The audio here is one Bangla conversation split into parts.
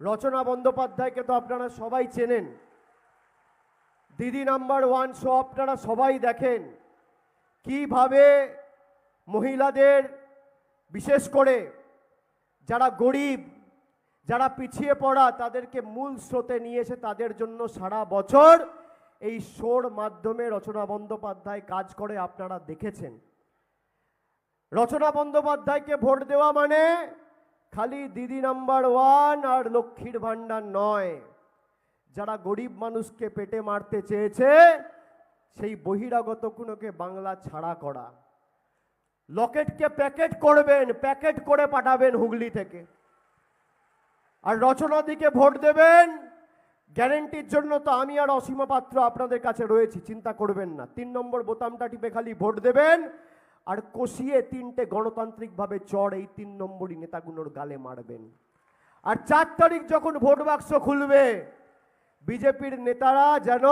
রচনা বন্দ্যোপাধ্যায়কে তো আপনারা সবাই চেনেন। দিদি নাম্বার ওয়ান শো আপনারা সবাই দেখেন। কীভাবে মহিলাদের, বিশেষ করে যারা গরিব, যারা পিছিয়ে পড়া, তাদেরকে মূল স্রোতে নিয়ে এসে তাদের জন্য সারা বছর এই শোর মাধ্যমে রচনা বন্দ্যোপাধ্যায় কাজ করে আপনারা দেখেছেন। রচনা বন্দ্যোপাধ্যায়কে ভোট দেওয়া মানে খালি দিদি নাম্বার ওয়ান আর লক্ষ্মীর ভাণ্ডার নয়। যারা গরিব মানুষকে পেটে মারতে চেয়েছে, সেই বহিরাগত কোনোকে বাংলা ছাড়া করা। লকেটকে প্যাকেট করবেন, প্যাকেট করে পাঠাবেন হুগলি থেকে। আর রচনা দিকে ভোট দেবেন, গ্যারেন্টির জন্য তো আমি আর অসীমা পাত্র আপনাদের কাছে রয়েছি, চিন্তা করবেন না। তিন নম্বর বোতামটা টিপে খালি ভোট দেবেন আর কষিয়ে তিনটে গণতান্ত্রিকভাবে চড় এই তিন নম্বরই নেতাগুলোর গালে মারবেন। আর চার তারিখ যখন ভোট বাক্স খুলবে, বিজেপির নেতারা যেন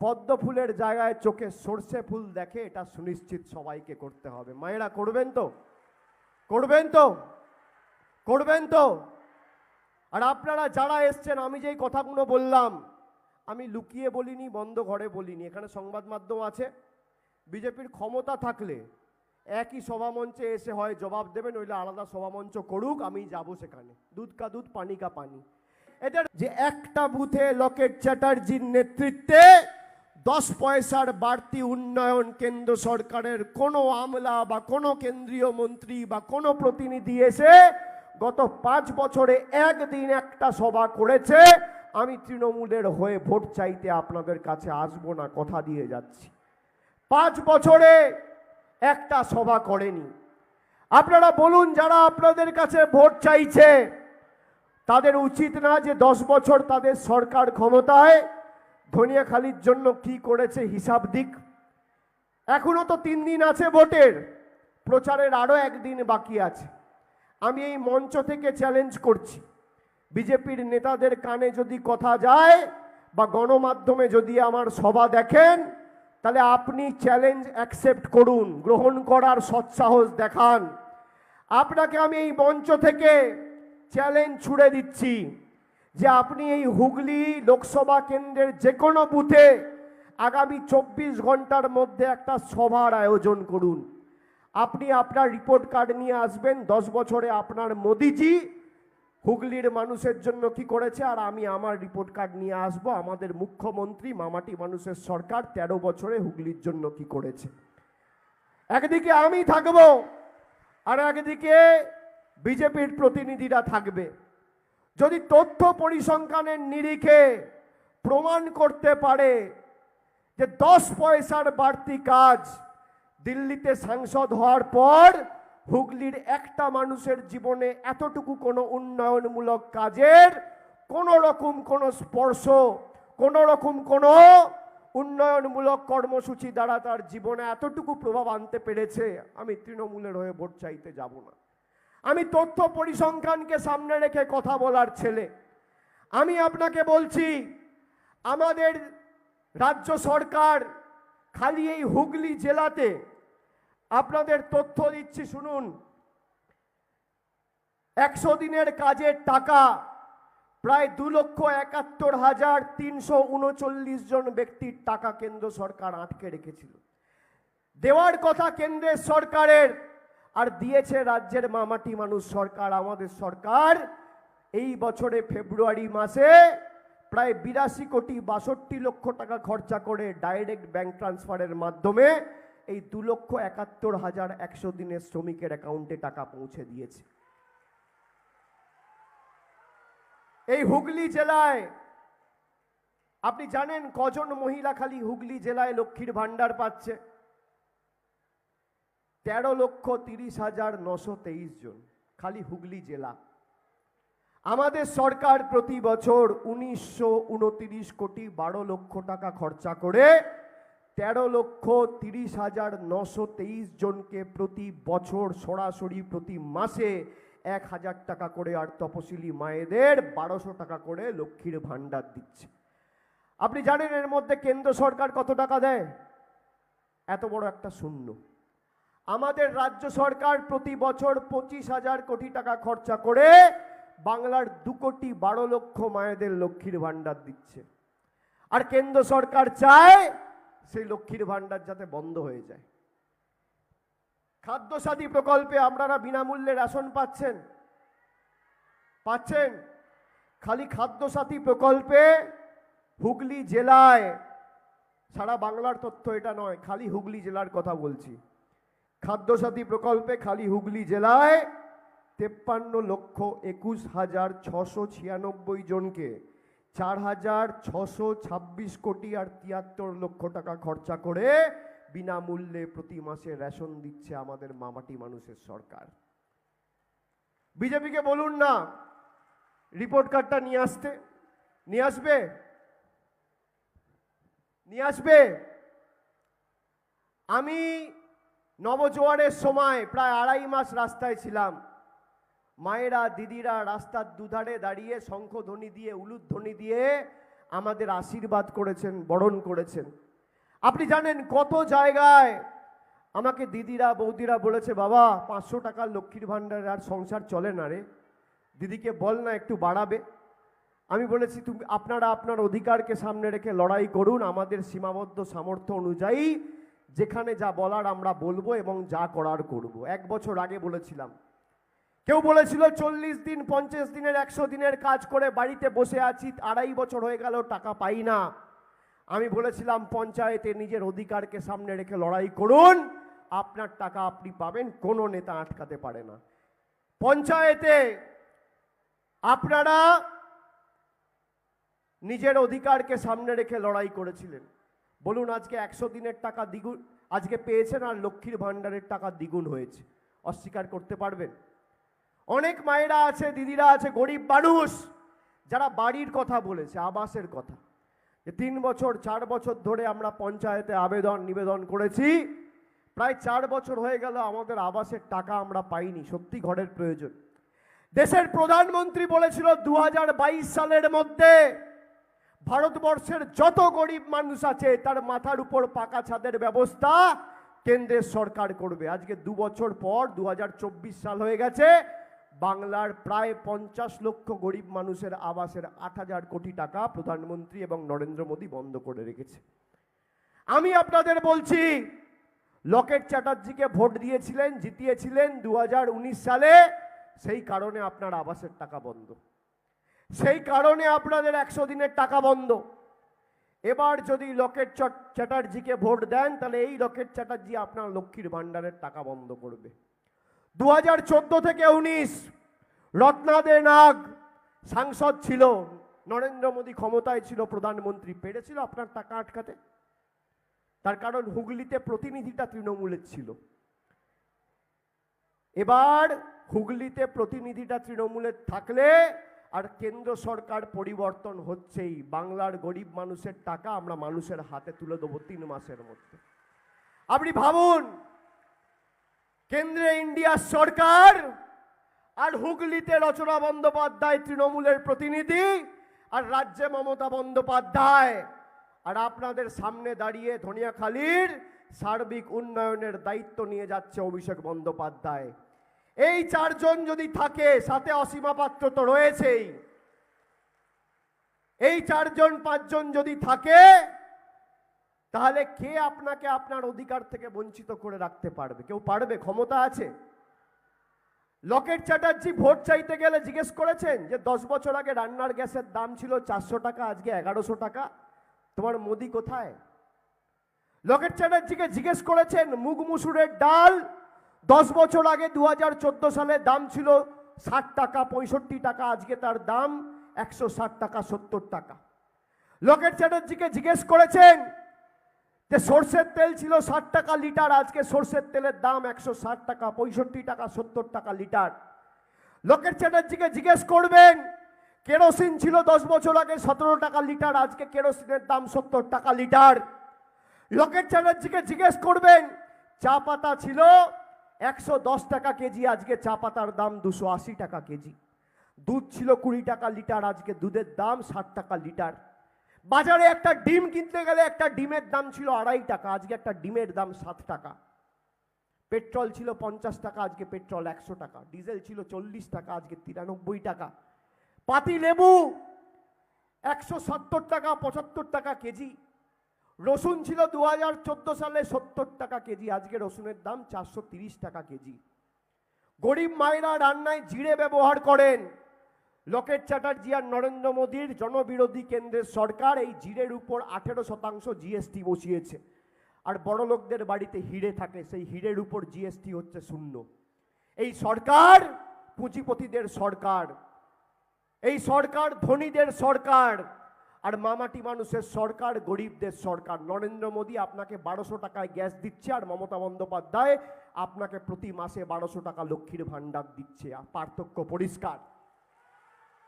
পদ্ম ফুলের জায়গায় চোখে সর্ষে ফুল দেখে, এটা সুনিশ্চিত সবাইকে করতে হবে। মায়েরা, করবেন তো? করবেন তো? করবেন তো? আর আপনারা যারা এসছেন, আমি যেই কথাগুলো বললাম, আমি লুকিয়ে বলিনি, বন্ধ ঘরে বলিনি। এখানে সংবাদ মাধ্যম আছে। বিজেপির ক্ষমতা থাকলে একই সভামঞ্চে এসে হয় জবাব দেবে নইলে আলাদা সভামঞ্চ করুক, আমি যাব সেখানে। দুধ কা দুধ, পানি কা পানি। এদের যে একটা বুথে লকেট চ্যাটার্জির নেতৃত্বে দশ পয়সার বাড়তি উন্নয়ন কেন্দ্র সরকারের কোনো আমলা বা কোনো কেন্দ্রীয় মন্ত্রী বা কোনো প্রতিনিধি এসে গত পাঁচ বছরে একদিন একটা সভা করেছে। আমি তৃণমূলের হয়ে ভোট চাইতে আপনাদের কাছে আসব না, কথা দিয়ে যাচ্ছি। পাঁচ বছরে একটা সভা করেনি। আপনারা বলুন, যারা আপনাদের কাছে ভোট চাইছে, তাদের উচিত না যে দশ বছর তাদের সরকার ক্ষমতায় ধনিয়াখালির জন্য কি করেছে হিসাব দিক। এখনও তো তিন দিন আছে ভোটের, প্রচারের আরও একদিন বাকি আছে। আমি এই মঞ্চ থেকে চ্যালেঞ্জ করছি। বিজেপির নেতাদের কানে যদি কথা যায় বা গণমাধ্যমে যদি আমার সভা দেখেন তাহলে আপনি চ্যালেঞ্জ অ্যাকসেপ্ট করুন, গ্রহণ করার সৎসাহস দেখান। আপনাকে আমি এই মঞ্চ থেকে চ্যালেঞ্জ ছুড়ে দিচ্ছি যে আপনি এই হুগলি লোকসভা কেন্দ্রের যে কোনো বুথে আগামী চব্বিশ ঘণ্টার মধ্যে একটা সভার আয়োজন করুন। আপনি আপনার রিপোর্ট কার্ড নিয়ে আসবেন, দশ বছরে আপনার মোদিজি হুগলির মানুষের জন্য কি করেছে? আর আমি আমার রিপোর্ট কার্ড নিয়ে আসব। আমাদের মুখ্যমন্ত্রী মামাটি মানুষের সরকার তেরো বছরে হুগলির জন্য কি করেছে? একদিকে আমি থাকব, আর একদিকে বিজেপির প্রতিনিধিরা থাকবে। যদি তথ্য পরিসংখ্যানের নিরিখে প্রমাণ করতে পারে যে দশ পয়সার বাড়তি কাজ দিল্লিতে সাংসদ হওয়ার পর হুগলির একটা মানুষের জীবনে এতটুকু কোনো উন্নয়নমূলক কাজের কোনো রকম কোনো স্পর্শ, কোনো রকম কোনো উন্নয়নমূলক কর্মসূচি দ্বারা তার জীবনে এতটুকু প্রভাব আনতে পেরেছে, আমি তৃণমূলের হয়ে ভোট চাইতে যাব না। আমি তথ্য পরিসংখ্যানকে সামনে রেখে কথা বলার ছেলে। আমি আপনাকে বলছি, আমাদের রাজ্য সরকার খালি এই হুগলি জেলাতে আপনাদের তথ্য দিচ্ছি, শুনুন। একশো দিনের কাজের টাকা, প্রায় দু লক্ষ একাত্তর হাজার তিনশো উনচল্লিশ জন ব্যক্তির টাকা কেন্দ্র সরকার আটকে রেখেছিল। দেওয়ার কথা কেন্দ্রের সরকারের, আর দিয়েছে রাজ্যের মামাটি মানুষ সরকার, আমাদের সরকার। এই বছরে ফেব্রুয়ারি মাসে প্রায় বিরাশি কোটি বাষট্টি লক্ষ টাকা খরচা করে ডাইরেক্ট ব্যাংক ট্রান্সফারের মাধ্যমে এই দু লক্ষ একাত্তর হাজার একশো দিনের শ্রমিকের অ্যাকাউন্টে টাকা পৌঁছে দিয়েছে। এই হুগলি জেলায়, আপনি জানেন কজন মহিলা খালি হুগলি জেলায় লক্ষ্মীর ভাণ্ডার পাচ্ছে? তেরো লক্ষ তিরিশ হাজার নশো তেইশ জন খালি হুগলি জেলা। আমাদের সরকার প্রতি বছর উনিশশো কোটি বারো লক্ষ টাকা খরচা করে তেরো লক্ষ তিরিশ হাজার নশো তেইশ জনকে প্রতি বছর সরাসরি প্রতি মাসে এক হাজার টাকা করে আর তপশিলি মায়েদের বারোশো টাকা করে লক্ষ্মীর ভাণ্ডার দিচ্ছে। আপনি জানেন এর মধ্যে কেন্দ্র সরকার কত টাকা দেয়? এত বড় একটা শূন্য। আমাদের রাজ্য সরকার প্রতি বছর পঁচিশ হাজার কোটি টাকা খরচা করে বাংলার দু কোটি বারো লক্ষ মায়েদের লক্ষ্মীর ভাণ্ডার দিচ্ছে। আর কেন্দ্র সরকার চায় সেই লক্ষ্মীর ভাণ্ডার যাতে বন্ধ হয়ে যায়। খাদ্যসাথী প্রকল্পে আপনারা বিনামূল্যে রেশন পাচ্ছেন। পাচ্ছেন? খালি খাদ্যসাথী প্রকল্পে হুগলি জেলায়, সারা বাংলার তথ্য এটা নয়, খালি হুগলি জেলার কথা বলছি। খাদ্যসাথী প্রকল্পে খালি হুগলি জেলায় তেপ্পান্ন লক্ষ একুশ হাজার ছশো ছিয়ানব্বই জনকে চার হাজার ছশো ছাব্বিশ কোটি আর তিয়াত্তর লক্ষ টাকা খরচা করে বিনামূল্যে প্রতি মাসে রেশন দিচ্ছে আমাদের মামাটি মানুষের সরকার। বিজেপিকে বলুন না রিপোর্ট কার্ডটা নিয়ে আসতে। নিয়ে আসবে? নিয়ে আসবে? আমি নবজোয়ারের সময় প্রায় আড়াই মাস রাস্তায় ছিলাম। মায়েরা, দিদিরা রাস্তার দুধারে দাঁড়িয়ে শঙ্খধ্বনি দিয়ে, উলুধ্বনি দিয়ে আমাদের আশীর্বাদ করেছেন, বরণ করেছেন। আপনি জানেন কত জায়গায় আমাকে দিদিরা, বৌদিরা বলেছে, বাবা, পাঁচশো টাকার লক্ষ্মীর ভাণ্ডারে আর সংসার চলে না রে। দিদিকে বল না, একটু বাড়াবে। আমি বলেছি, তুমি, আপনারা আপনার অধিকারকে সামনে রেখে লড়াই করুন। আমাদের সীমাবদ্ধ সামর্থ্য অনুযায়ী যেখানে যা বলার আমরা বলব এবং যা করার করব। এক বছর আগে বলেছিলাম কেউ বলেছিল চল্লিশ দিন, পঞ্চাশ দিনের, একশো দিনের কাজ করে বাড়িতে বসে আছি, আড়াই বছর হয়ে গেল, টাকা পাই না। আমি বলেছিলাম, পঞ্চায়েতে নিজের অধিকারকে সামনে রেখে লড়াই করুন, আপনার টাকা আপনি পাবেন, কোনো নেতা আটকাতে পারে না। পঞ্চায়েতে আপনারা নিজের অধিকারকে সামনে রেখে লড়াই করেছিলেন। বলুন, আজকে একশো দিনের টাকা দ্বিগুণ, আজকে পেয়েছেন আর লক্ষ্মীর ভাণ্ডারের টাকা দ্বিগুণ হয়েছে। অস্বীকার করতে পারবেন? অনেক মায়েরা আছে, দিদিরা আছে, গরিব মানুষ। যারা বাড়ির কথা বলেছে, আবাসের কথা। যে তিন বছর, চার বছর ধরে আমরা পঞ্চায়েতে আবেদন নিবেদন করেছি। প্রায় চার বছর হয়ে গেল, আমাদের আবাসের টাকা আমরা পাইনি, সত্যি ঘরের প্রয়োজন। দেশের প্রধানমন্ত্রী বলেছিল দু হাজার বাইশ সালের মধ্যে ভারতবর্ষের যত গরিব মানুষ আছে, তার মাথার উপর পাকা ছাদের ব্যবস্থা কেন্দ্রের সরকার করবে। আজকে দু বছর পর দু হাজার চব্বিশ সাল হয়ে গেছে বাংলার প্রায় পঞ্চাশ লক্ষ গরিব মানুষের আবাসের আট হাজার কোটি টাকা প্রধানমন্ত্রী এবং নরেন্দ্র মোদী বন্ধ করে রেখেছে। আমি আপনাদের বলছি, লকেট চ্যাটার্জিকে ভোট দিয়েছিলেন, জিতিয়েছিলেন দু হাজার উনিশ সালে, সেই কারণে আপনার আবাসের টাকা বন্ধ। সেই কারণে আপনাদের একশো দিনের টাকা বন্ধ। এবার যদি লকেট চ্যাটার্জিকে ভোট দেন, তাহলে এই লকেট চ্যাটার্জি আপনার লক্ষ্মীর ভাণ্ডারের টাকা বন্ধ করবে। দু হাজার চোদ্দ থেকে উনিশ, রত্নাদে নাগ সাংসদ ছিল, নরেন্দ্র মোদী ক্ষমতায় ছিল, প্রধানমন্ত্রী পেরেছিল আপনার টাকা আটকাতে। তার কারণ হুগলিতে প্রতিনিধিটা তৃণমূলের ছিল। এবার হুগলিতে প্রতিনিধিটা তৃণমূলের থাকলে আর কেন্দ্র সরকার পরিবর্তন হচ্ছেই। বাংলার গরিব মানুষের টাকা আমরা মানুষের হাতে তুলে দেবো তিন মাসের মধ্যে। আপনি ভাবুন কেন্দ্রে ইন্ডিয়ার সরকার আর হুগলিতে রচনা বন্দ্যোপাধ্যায় তৃণমূলের প্রতিনিধি আর রাজ্যে মমতা বন্দ্যোপাধ্যায়। আর আপনাদের সামনে দাঁড়িয়ে ধনিয়াখালীর সার্বিক উন্নয়নের দায়িত্ব নিয়ে যাচ্ছে অভিষেক বন্দ্যোপাধ্যায়। এই চারজন যদি থাকে, সাথে অসীমা পাত্র তো রয়েছেই। এই চারজন, পাঁচজন যদি থাকে তাহলে কে আপনাকে আপনার অধিকার থেকে বঞ্চিত করে রাখতে পারবে? কেউ পারবে? ক্ষমতা আছে? লকেট চ্যাটার্জি ভোট চাইতে গেলে জিজ্ঞেস করেছেন যে দশ বছর আগে রান্নার গ্যাসের দাম ছিল চারশো টাকা, আজকে এগারোশো টাকা। তোমার মোদি কোথায়? লকেট চ্যাটার্জিকে জিজ্ঞেস করেছেন, মুগ মুসুরের ডাল দশ বছর আগে দু হাজার সালে দাম ছিল ষাট টাকা, পঁয়ষট্টি টাকা, আজকে তার দাম একশো ষাট টাকা, সত্তর টাকা। লকেট চ্যাটার্জিকে জিজ্ঞেস করেছেন যে সর্ষের তেল ছিল ষাট টাকা লিটার, আজকে সর্ষের তেলের দাম একশো ষাট টাকা, পঁয়ষট্টি টাকা, সত্তর টাকা লিটার। লোকের চ্যাটার্জিকে জিজ্ঞেস করবেন, কেরোসিন ছিল দশ বছর আগে সতেরো টাকা লিটার, আজকে কেরোসিনের দাম সত্তর টাকা লিটার। লোকের চ্যাটার্জিকে জিজ্ঞেস করবেন, চা পাতা ছিল একশো দশ টাকা কেজি, আজকে চা পাতার দাম দুশো আশি টাকা কেজি। দুধ ছিল কুড়ি টাকা লিটার, আজকে দুধের দাম ষাট টাকা লিটার। বাজারে একটা ডিম কিনতে গেলে একটা ডিমের দাম ছিল আড়াই টাকা, আজকে একটা ডিমের দাম সাত টাকা। পেট্রোল ছিল পঞ্চাশ টাকা, আজকে পেট্রোল একশো টাকা। ডিজেল ছিল চল্লিশ টাকা, আজকে তিরানব্বই টাকা। পাতি লেবু একশো সত্তর টাকা, পঁচাত্তর টাকা কেজি। রসুন ছিল দু হাজার চোদ্দ সালে সত্তর টাকা কেজি, আজকে রসুনের দাম চারশো তিরিশ টাকা কেজি। গরিব মায়েরা রান্নায় জিরে ব্যবহার করেন। লোকেট চ্যাটার্জি আর নরেন্দ্র মোদীর জনবিরোধী কেন্দ্রের সরকার এই জিরের উপর আঠেরো শতাংশ জিএসটি বসিয়েছে। আর বড় লোকদের বাড়িতে হিরে থাকে, সেই হিরের উপর জিএসটি হচ্ছে শূন্য। এই সরকার পুঁজিপতিদের সরকার, এই সরকার ধনীদের সরকার, আর মামাটি মানুষের সরকার গরিবদের সরকার। নরেন্দ্র মোদী আপনাকে বারোশো টাকায় গ্যাস দিচ্ছে আর মমতা বন্দ্যোপাধ্যায় আপনাকে প্রতি মাসে বারোশো টাকা লক্ষ্মীর ভাণ্ডার দিচ্ছে। পার্থক্য পরিষ্কার।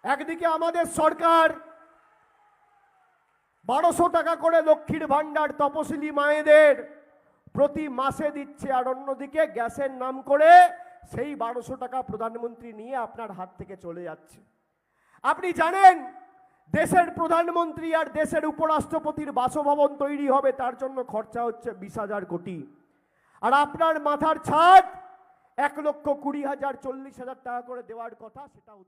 একদিকে আমাদের সরকার বারোশো টাকা করে লক্ষ্মীর ভাণ্ডার তপশিলি মায়েদের প্রতি মাসে দিচ্ছে, আর অন্যদিকে গ্যাসের নাম করে সেই বারোশো টাকা প্রধানমন্ত্রী নিয়ে আপনার হাত থেকে চলে যাচ্ছে। আপনি জানেন, দেশের প্রধানমন্ত্রী আর দেশের উপরাষ্ট্রপতির বাসভবন তৈরি হবে, তার জন্য খরচা হচ্ছে বিশ হাজার কোটি। আর আপনার মাথার ছাদ এক লক্ষ কুড়ি হাজার চল্লিশ হাজার টাকা করে দেওয়ার কথা, সেটাও